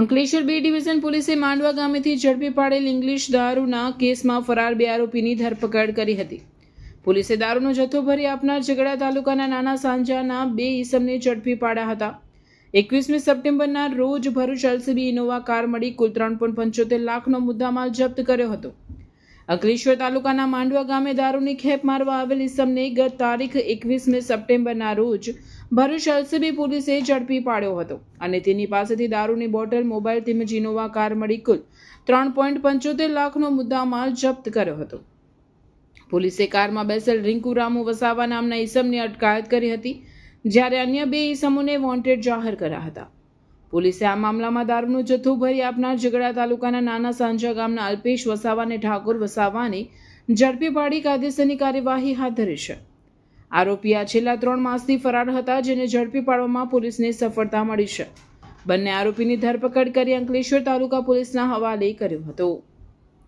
અંકલેશ્વર બે ડિવિઝન પોલીસે માંડવા ગામેથી ઝડપી પાડેલ ઇંગ્લિશ દારૂના કેસમાં ફરાર બે આરોપીની ધરપકડ કરી હતી. પોલીસે દારૂનો જથ્થો ભરી આપનાર ઝઘડા તાલુકાના નાના સાંજાના બે ઈસમને ઝડપી પાડ્યા હતા. એકવીસમી સપ્ટેમ્બરના રોજ ભરૂચ એલસીબી ઇનોવા કાર મળી કુલ ત્રણ પોઈન્ટ પંચોતેર લાખનો મુદ્દામાલ જપ્ત કર્યો હતો. અંકલેશ્વર તાલુકાના માંડવા ગામે દારૂની ખેપ મારવા આવેલ ઈસમને ગત તારીખ એકવીસમી સપ્ટેમ્બરના રોજ ભરૂચ એલસીબી પોલીસે ઝડપી પાડ્યો હતો અને તેની પાસેથી દારૂની બોટલ, મોબાઈલ તેમજ ઇનોવા કાર મળી કુલ ત્રણ પોઈન્ટ પંચોતેર લાખનો મુદ્દામાલ જપ્ત કર્યો હતો. પોલીસે કારમાં બેસેલ રિંકુ રામુ વસાવા નામના ઈસમની અટકાયત કરી હતી, જ્યારે અન્ય બે ઇસમોને વોન્ટેડ જાહેર કર્યા હતા. પોલીસે આ મામલામાં દારૂનો જથ્થો ભરી આપનાર ઝઘડા તાલુકાના નાના સાંજા ગામના અલ્પેશ વસાવા અને ઠાકોર વસાવાની ઝડપી પાડી કાયદેસરની કાર્યવાહી હાથ ધરી છે. આરોપી આ છેલ્લા ત્રણ માસથી ફરાર હતા જેને ઝડપી પાડવામાં પોલીસને સફળતા મળી છે. બંને આરોપીની ધરપકડ કરી અંકલેશ્વર તાલુકા પોલીસના હવાલે કર્યો હતો.